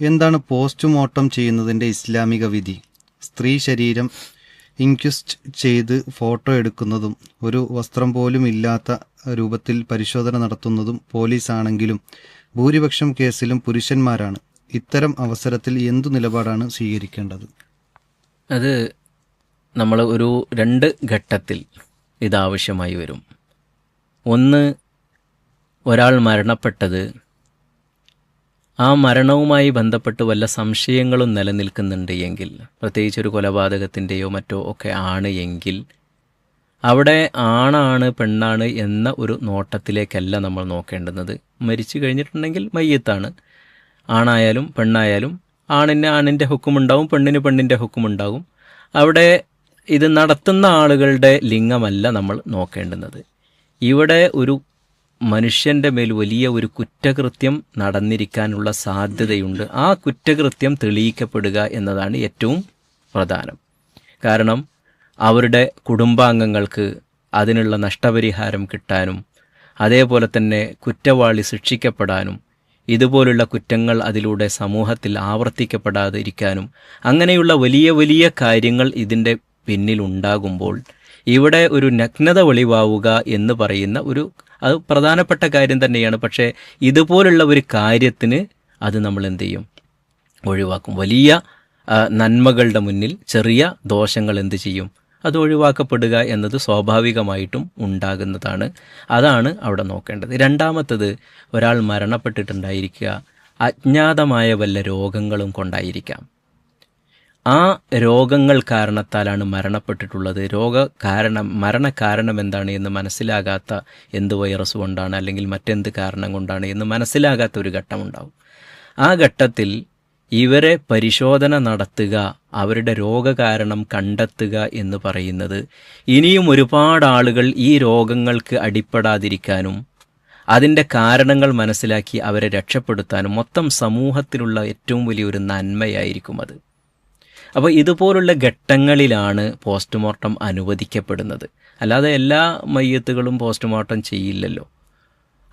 എന്താണ് പോസ്റ്റ്മോർട്ടം ചെയ്യുന്നതിന്റെ ഇസ്ലാമിക വിധി? സ്ത്രീ ശരീരം ഇൻക്വസ്റ്റ് ചെയ്ത് ഫോട്ടോ എടുക്കുന്നതും ഒരു വസ്ത്രം പോലും ഇല്ലാത്ത രൂപത്തിൽ പരിശോധന നടത്തുന്നതും പോലീസാണെങ്കിലും ഭൂരിപക്ഷം കേസിലും പുരുഷന്മാരാണ്. ഇത്തരം അവസരത്തിൽ എന്തു നിലപാടാണ് സ്വീകരിക്കേണ്ടത്? അത് നമ്മൾ ഒരു രണ്ട് ഘട്ടത്തിൽ ഇതാവശ്യമായി വരും. ഒന്ന് ഒരാൾ മരണപ്പെട്ടത് ആ മരണവുമായി ബന്ധപ്പെട്ട് വല്ല സംശയങ്ങളും നിലനിൽക്കുന്നുണ്ട് എങ്കിൽ പ്രത്യേകിച്ച് ഒരു കൊലപാതകത്തിന്റെയോ മറ്റോ ഒക്കെ ആണ് എങ്കിൽ അവിടെ ആണാണ് പെണ്ണാണ് എന്ന ഒരു നോട്ടത്തിലേക്കല്ല നമ്മൾ നോക്കേണ്ടുന്നത്. മരിച്ചു കഴിഞ്ഞിട്ടുണ്ടെങ്കിൽ മയ്യത്താണ്. ആണായാലും പെണ്ണായാലും ആണിന് ആണിന്റെ ഹുക്കുമുണ്ടാവും പെണ്ണിന് പെണ്ണിന്റെ ഹുക്കുമുണ്ടാവും. അവിടെ ഇത് നടത്തുന്ന ആളുകളുടെ ലിംഗമല്ല നമ്മൾ നോക്കേണ്ടുന്നത്. ഇവിടെ ഒരു മനുഷ്യന്റെ മേൽ വലിയ ഒരു കുറ്റകൃത്യം നടന്നിരിക്കാനുള്ള സാധ്യതയുണ്ട്. ആ കുറ്റകൃത്യം തെളിയിക്കപ്പെടുക എന്നതാണ് ഏറ്റവും പ്രധാനം. കാരണം അവരുടെ കുടുംബാംഗങ്ങൾക്ക് അതിനുള്ള നഷ്ടപരിഹാരം കിട്ടാനും അതേപോലെ തന്നെ കുറ്റവാളി ശിക്ഷിക്കപ്പെടാനും ഇതുപോലുള്ള കുറ്റങ്ങൾ അതിലൂടെ സമൂഹത്തിൽ ആവർത്തിക്കപ്പെടാതിരിക്കാനും അങ്ങനെയുള്ള വലിയ വലിയ കാര്യങ്ങൾ ഇതിന്റെ പിന്നിലുണ്ടാകുമ്പോൾ ഇവിടെ ഒരു നഗ്നത വെളിവാവുക എന്ന് പറയുന്ന ഒരു അത് പ്രധാനപ്പെട്ട കാര്യം തന്നെയാണ്. പക്ഷേ ഇതുപോലുള്ള ഒരു കാര്യത്തിന് അത് നമ്മൾ എന്ത് ചെയ്യും? ഒഴിവാക്കും. വലിയ നന്മകളുടെ മുന്നിൽ ചെറിയ ദോഷങ്ങൾ എന്ത് ചെയ്യും? അത് ഒഴിവാക്കപ്പെടുക എന്നത് സ്വാഭാവികമായിട്ടും ഉണ്ടാകുന്നതാണ്. അതാണ് അവിടെ നോക്കേണ്ടത്. രണ്ടാമത്തത് ഒരാൾ മരണപ്പെട്ടിട്ടുണ്ടായിരിക്കുക. അജ്ഞാതമായ വല്ല രോഗങ്ങളും കൊണ്ടായിരിക്കാം. ആ രോഗങ്ങൾ കാരണത്താലാണ് മരണപ്പെട്ടിട്ടുള്ളത്. രോഗ കാരണം മരണകാരണം എന്താണ് എന്ന് മനസ്സിലാകാത്ത എന്ത് വൈറസ് കൊണ്ടാണ് അല്ലെങ്കിൽ മറ്റെന്ത് കാരണം കൊണ്ടാണ് എന്ന് മനസ്സിലാകാത്ത ഒരു ഘട്ടമുണ്ടാവും. ആ ഘട്ടത്തിൽ ഇവരെ പരിശോധന നടത്തുക അവരുടെ രോഗകാരണം കണ്ടെത്തുക എന്ന് പറയുന്നത് ഇനിയും ഒരുപാട് ആളുകൾ ഈ രോഗങ്ങൾക്ക് അടിപ്പെടാതിരിക്കാനും അതിന്റെ കാരണങ്ങൾ മനസ്സിലാക്കി അവരെ രക്ഷപ്പെടുത്താനും മൊത്തം സമൂഹത്തിലുള്ള ഏറ്റവും വലിയൊരു നന്മയായിരിക്കും അത്. അപ്പോൾ ഇതുപോലുള്ള ഘട്ടങ്ങളിലാണ് പോസ്റ്റ്മോർട്ടം അനുവദിക്കപ്പെടുന്നത്. അല്ലാതെ എല്ലാ മയ്യത്തുകളും പോസ്റ്റ്മോർട്ടം ചെയ്യില്ലല്ലോ.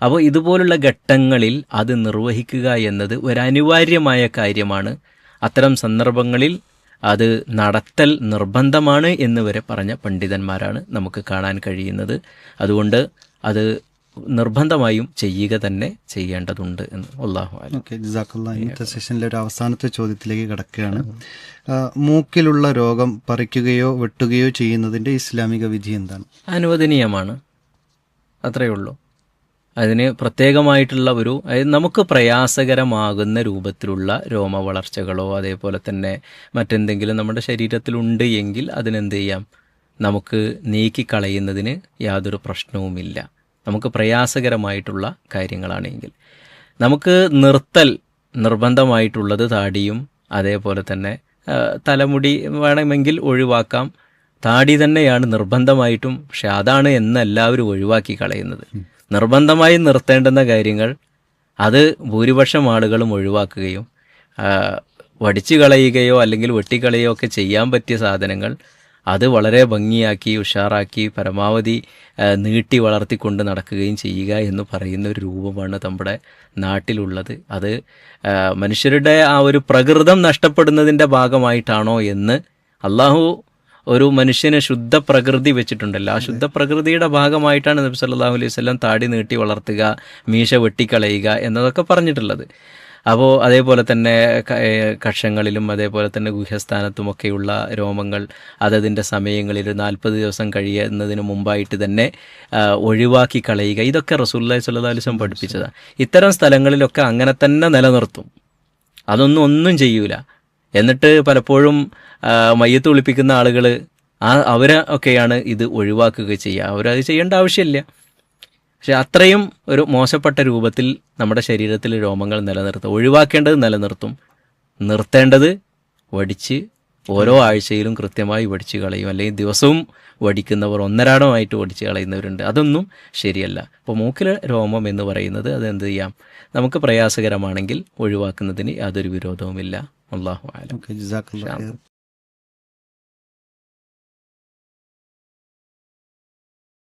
അപ്പോൾ ഇതുപോലുള്ള ഘട്ടങ്ങളിൽ അത് നിർവഹിക്കുക എന്നത് ഒരു അനിവാര്യമായ കാര്യമാണ്. അത്തരം സന്ദർഭങ്ങളിൽ അത് നടത്തൽ നിർബന്ധമാണ് എന്ന് വരെ പറഞ്ഞ പണ്ഡിതന്മാരാണ് നമുക്ക് കാണാൻ കഴിയുന്നത്. അതുകൊണ്ട് അത് നിർബന്ധമായും ചെയ്യുക തന്നെ ചെയ്യേണ്ടതുണ്ട് എന്ന് അള്ളാഹു ആലം ഓക്കെ ജസാഖല്ല ഇന്നത്തെ സെഷനിലെ ഒരു അവസാനത്തെ ചോദ്യത്തിലേക്ക് കിടക്കുകയാണ്. മൂക്കിലുള്ള രോഗം പറിക്കുകയോ വെട്ടുകയോ ചെയ്യുന്നതിന്റെ ഇസ്ലാമിക വിധി എന്താണ്? അനുവദനീയമാണ്. അത്രയേ ഉള്ളൂ. അതിന് പ്രത്യേകമായിട്ടുള്ള ഒരു അതായത് നമുക്ക് പ്രയാസകരമാകുന്ന രൂപത്തിലുള്ള രോമ വളർച്ചകളോ അതേപോലെ തന്നെ മറ്റെന്തെങ്കിലും നമ്മുടെ ശരീരത്തിലുണ്ട് എങ്കിൽ അതിനെന്ത് ചെയ്യാം? നമുക്ക് നീക്കിക്കളയുന്നതിന് യാതൊരു പ്രശ്നവുമില്ല. നമുക്ക് പ്രയാസകരമായിട്ടുള്ള കാര്യങ്ങളാണെങ്കിൽ. നമുക്ക് നിർത്തൽ നിർബന്ധമായിട്ടുള്ളത് താടിയും അതേപോലെ തന്നെ തലമുടി വേണമെങ്കിൽ ഒഴിവാക്കാം. താടി തന്നെയാണ് നിർബന്ധമായിട്ടും പക്ഷെ അതാണ് എന്ന് എല്ലാവരും ഒഴിവാക്കി കളയുന്നത്. നിർബന്ധമായി നിർത്തേണ്ടുന്ന കാര്യങ്ങൾ അത് ഭൂരിപക്ഷം ആളുകളും ഒഴിവാക്കുകയും വടിച്ചു കളയുകയോ അല്ലെങ്കിൽ വെട്ടിക്കളയുകയോ ഒക്കെ ചെയ്യാൻ പറ്റിയ സാധനങ്ങൾ അത് വളരെ ഭംഗിയാക്കി ഉഷാറാക്കി പരമാവധി നീട്ടി വളർത്തിക്കൊണ്ട് നടക്കുകയും ചെയ്യുക എന്ന് പറയുന്ന ഒരു രൂപമാണ് നമ്മുടെ നാട്ടിലുള്ളത്. അത് മനുഷ്യരുടെ ആ ഒരു പ്രകൃതം നഷ്ടപ്പെടുന്നതിന്റെ ഭാഗമായിട്ടാണോ എന്ന് അള്ളാഹു ഒരു മനുഷ്യനെ ശുദ്ധ പ്രകൃതി വെച്ചിട്ടുണ്ടല്ലോ. ആ ശുദ്ധ പ്രകൃതിയുടെ ഭാഗമായിട്ടാണ് നബി സല്ലല്ലാഹു അലൈഹി സ്വലം താടി നീട്ടി വളർത്തുക മീശ വെട്ടിക്കളയുക എന്നതൊക്കെ പറഞ്ഞിട്ടുള്ളത്. അപ്പോൾ അതേപോലെ തന്നെ കക്ഷങ്ങളിലും അതേപോലെ തന്നെ ഗുഹ്യസ്ഥാനത്തുമൊക്കെയുള്ള രോമങ്ങൾ അതതിന്റെ സമയങ്ങളിൽ നാൽപ്പത് ദിവസം കഴിയുന്നതിന് മുമ്പായിട്ട് തന്നെ ഒഴിവാക്കി കളയുക. ഇതൊക്കെ റസൂല്ലായി വസല്ലം പഠിപ്പിച്ചതാണ് ഇത്തരം സ്ഥലങ്ങളിലൊക്കെ അങ്ങനെ തന്നെ നിലനിർത്തും. അതൊന്നും ഒന്നും ചെയ്യൂല. എന്നിട്ട് പലപ്പോഴും മയ്യത്ത് ഒളിപ്പിക്കുന്ന ആളുകൾ ആ അവരൊക്കെയാണ് ഇത് ഒഴിവാക്കുക ചെയ്യുക. അവരത് ചെയ്യേണ്ട ആവശ്യമില്ല. പക്ഷെ അത്രയും ഒരു മോശപ്പെട്ട രൂപത്തിൽ നമ്മുടെ ശരീരത്തിൽ രോമങ്ങൾ നിലനിർത്തും ഒഴിവാക്കേണ്ടത് നിലനിർത്തും. നിർത്തേണ്ടത് വടിച്ച് ഓരോ ആഴ്ചയിലും കൃത്യമായി വടിച്ച് കളയും. അല്ലെങ്കിൽ ദിവസവും വടിക്കുന്നവർ ഒന്നരാടമായിട്ട് വടിച്ച് കളയുന്നവരുണ്ട്. അതൊന്നും ശരിയല്ല. അപ്പോൾ മൂക്കിലെ രോമം എന്ന് പറയുന്നത് അത് എന്ത് ചെയ്യാം? നമുക്ക് പ്രയാസകരമാണെങ്കിൽ ഒഴിവാക്കുന്നതിന് യാതൊരു വിരോധവുമില്ല. അള്ളാഹു ആലം